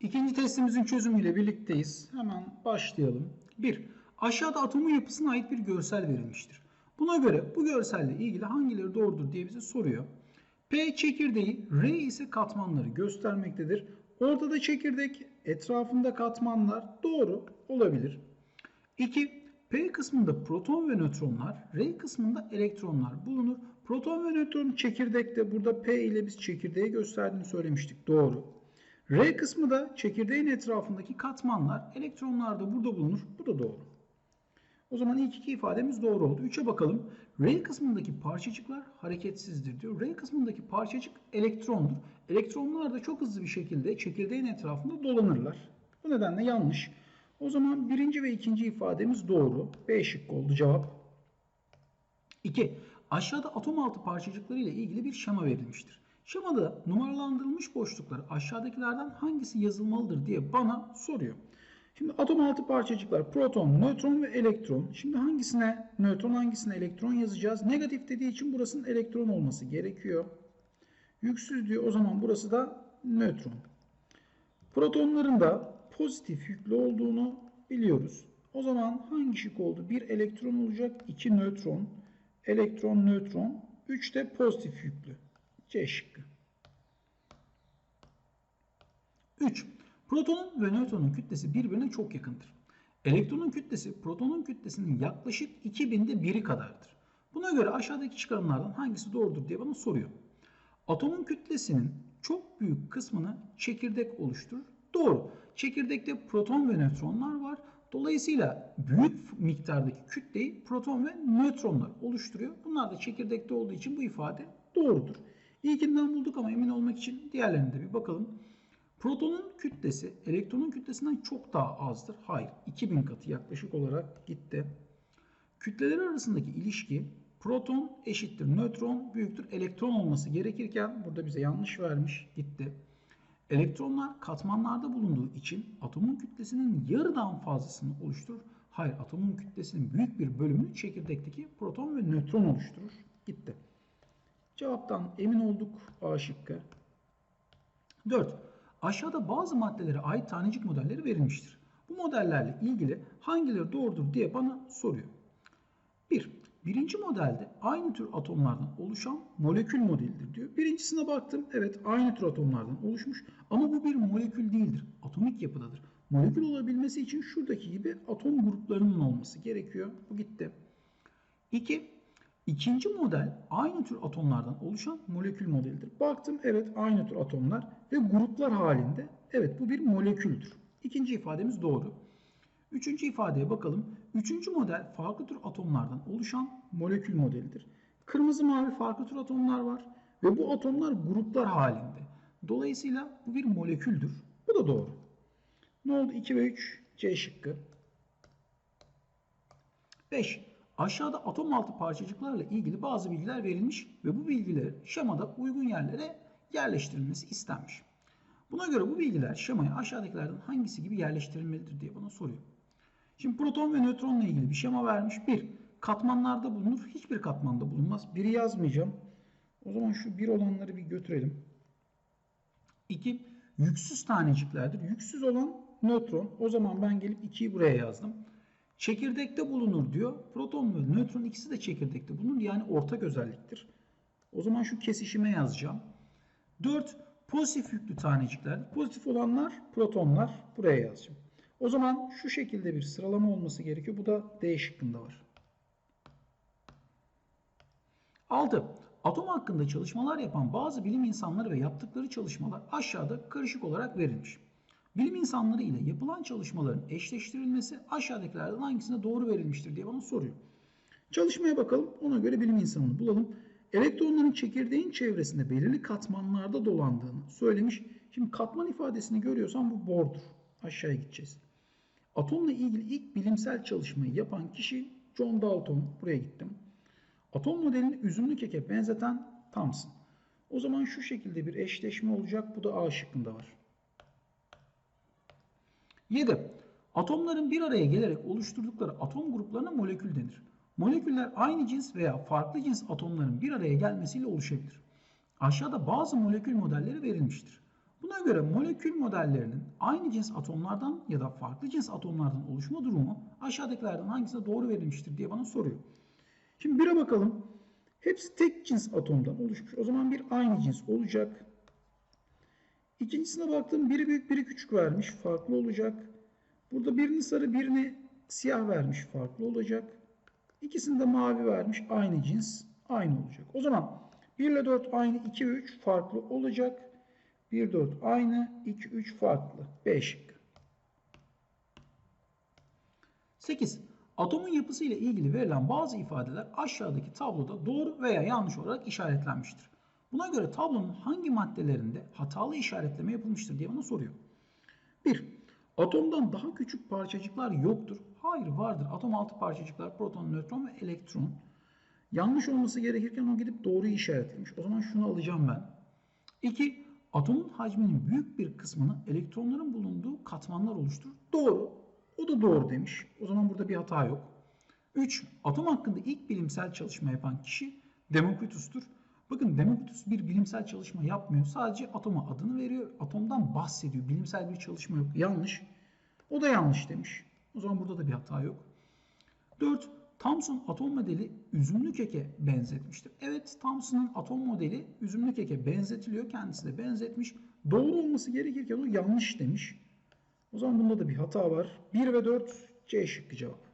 İkinci testimizin çözümüyle birlikteyiz. Hemen başlayalım. 1. Aşağıda atomun yapısına ait bir görsel verilmiştir. Buna göre bu görselle ilgili hangileri doğrudur diye bize soruyor. P çekirdeği, R ise katmanları göstermektedir. Ortada çekirdek, etrafında katmanlar doğru olabilir. 2. P kısmında proton ve nötronlar, R kısmında elektronlar bulunur. Proton ve nötron çekirdekte burada P ile biz çekirdeği gösterdiğini söylemiştik. Doğru. R kısmı da çekirdeğin etrafındaki katmanlar, elektronlar da burada bulunur. Bu da doğru. O zaman ilk iki ifademiz doğru oldu. 3'e bakalım. R kısmındaki parçacıklar hareketsizdir diyor. R kısmındaki parçacık elektrondur. Elektronlar da çok hızlı bir şekilde çekirdeğin etrafında dolanırlar. Bu nedenle yanlış. O zaman birinci ve ikinci ifademiz doğru. B şıkkı oldu cevap. 2. Aşağıda atom altı parçacıkları ile ilgili bir şema verilmiştir. Şemada numaralandırılmış boşluklar aşağıdakilerden hangisi yazılmalıdır diye bana soruyor. Şimdi atom altı parçacıklar proton, nötron ve elektron. Şimdi hangisine nötron hangisine elektron yazacağız? Negatif dediği için burasının elektron olması gerekiyor. Yüksüz diyor o zaman burası da nötron. Protonların da pozitif yüklü olduğunu biliyoruz. O zaman hangi şık oldu? Bir elektron olacak, iki nötron, elektron, nötron, üç de pozitif yüklü. C şıkkı. 3. Protonun ve nötronun kütlesi birbirine çok yakındır. Elektronun kütlesi protonun kütlesinin yaklaşık 2000'de biri kadardır. Buna göre aşağıdaki çıkarımlardan hangisi doğrudur diye bana soruyor. Atomun kütlesinin çok büyük kısmını çekirdek oluşturur. Doğru. Çekirdekte proton ve nötronlar var. Dolayısıyla büyük miktardaki kütleyi proton ve nötronlar oluşturuyor. Bunlar da çekirdekte olduğu için bu ifade doğrudur. İlkinden bulduk ama emin olmak için diğerlerine de bir bakalım. Protonun kütlesi elektronun kütlesinden çok daha azdır. Hayır, 2000 katı yaklaşık olarak gitti. Kütleler arasındaki ilişki proton eşittir nötron büyüktür elektron olması gerekirken burada bize yanlış vermiş gitti. Elektronlar katmanlarda bulunduğu için atomun kütlesinin yarıdan fazlasını oluşturur. Hayır, atomun kütlesinin büyük bir bölümünü çekirdekteki proton ve nötron oluşturur. Gitti. Cevaptan emin olduk A şıkkı. 4. Aşağıda bazı maddelere ait tanecik modelleri verilmiştir. Bu modellerle ilgili hangileri doğrudur diye bana soruyor. 1. Birinci modelde aynı tür atomlardan oluşan molekül modelidir diyor. Birincisine baktım. Evet aynı tür atomlardan oluşmuş ama bu bir molekül değildir. Atomik yapıdadır. Molekül olabilmesi için şuradaki gibi atom gruplarının olması gerekiyor. Bu gitti. 2. İkinci model aynı tür atomlardan oluşan molekül modelidir. Baktım evet aynı tür atomlar ve gruplar halinde. Evet bu bir moleküldür. İkinci ifademiz doğru. Üçüncü ifadeye bakalım. Üçüncü model farklı tür atomlardan oluşan molekül modelidir. Kırmızı mavi farklı tür atomlar var ve bu atomlar gruplar halinde. Dolayısıyla bu bir moleküldür. Bu da doğru. Ne oldu? 2 ve 3 C şıkkı. 5. Aşağıda atom altı parçacıklarla ilgili bazı bilgiler verilmiş ve bu bilgiler şemada uygun yerlere yerleştirilmesi istenmiş. Buna göre bu bilgiler şemaya aşağıdakilerden hangisi gibi yerleştirilmelidir diye bana soruyor. Şimdi proton ve nötronla ilgili bir şema vermiş. Bir, katmanlarda bulunur. Hiçbir katmanda bulunmaz. Biri yazmayacağım. O zaman şu bir olanları bir götürelim. İki, yüksüz taneciklerdir. Yüksüz olan nötron. O zaman ben gelip 2'yi buraya yazdım. Çekirdekte bulunur diyor. Proton ve nötron ikisi de çekirdekte bulunur. Yani ortak özelliktir. O zaman şu kesişime yazacağım. 4. Pozitif yüklü tanecikler. Pozitif olanlar protonlar. Buraya yazacağım. O zaman şu şekilde bir sıralama olması gerekiyor. Bu da D şıkkında var. 6. Atom hakkında çalışmalar yapan bazı bilim insanları ve yaptıkları çalışmalar aşağıda karışık olarak verilmiş. Bilim insanları ile yapılan çalışmaların eşleştirilmesi aşağıdakilerden hangisine doğru verilmiştir diye bana soruyor. Çalışmaya bakalım. Ona göre bilim insanını bulalım. Elektronların çekirdeğin çevresinde belirli katmanlarda dolandığını söylemiş. Şimdi katman ifadesini görüyorsan bu bordur. Aşağıya gideceğiz. Atomla ilgili ilk bilimsel çalışmayı yapan kişi John Dalton. Buraya gittim. Atom modelini üzümlü keke benzeten Thomson. O zaman şu şekilde bir eşleşme olacak. Bu da A şıkkında var. 7. Atomların bir araya gelerek oluşturdukları atom gruplarına molekül denir. Moleküller aynı cins veya farklı cins atomların bir araya gelmesiyle oluşabilir. Aşağıda bazı molekül modelleri verilmiştir. Buna göre molekül modellerinin aynı cins atomlardan ya da farklı cins atomlardan oluşma durumu aşağıdakilerden hangisine doğru verilmiştir diye bana soruyor. Şimdi bire bakalım. Hepsi tek cins atomdan oluşmuş. O zaman bir aynı cins olacak. İkincisine baktım biri büyük biri küçük vermiş. Farklı olacak. Burada birini sarı birini siyah vermiş. Farklı olacak. İkisini de mavi vermiş. Aynı cins. Aynı olacak. O zaman 1 ile 4 aynı. 2 ve 3 farklı olacak. 1, 4 aynı. 2, 3 farklı. B şıkkı. 8. Atomun yapısı ile ilgili verilen bazı ifadeler aşağıdaki tabloda doğru veya yanlış olarak işaretlenmiştir. Buna göre tablonun hangi maddelerinde hatalı işaretleme yapılmıştır diye bana soruyor. 1. Atomdan daha küçük parçacıklar yoktur. Hayır vardır. Atom altı parçacıklar proton, nötron ve elektron. Yanlış olması gerekirken o gidip doğruyu işaretlemiş. O zaman şunu alacağım ben. 2. Atomun hacminin büyük bir kısmını elektronların bulunduğu katmanlar oluşturur. Doğru. O da doğru demiş. O zaman burada bir hata yok. 3. Atom hakkında ilk bilimsel çalışma yapan kişi Demokritus'tur. Bakın Demokritus bir bilimsel çalışma yapmıyor. Sadece atoma adını veriyor. Atomdan bahsediyor. Bilimsel bir çalışma yok. Yanlış. O da yanlış demiş. O zaman burada da bir hata yok. 4. Thomson atom modeli üzümlü keke benzetmiştir. Evet Thomson'ın atom modeli üzümlü keke benzetiliyor. Kendisi de benzetmiş. Doğru olması gerekirken o yanlış demiş. O zaman bunda da bir hata var. 1 ve 4 C şıkkı cevap.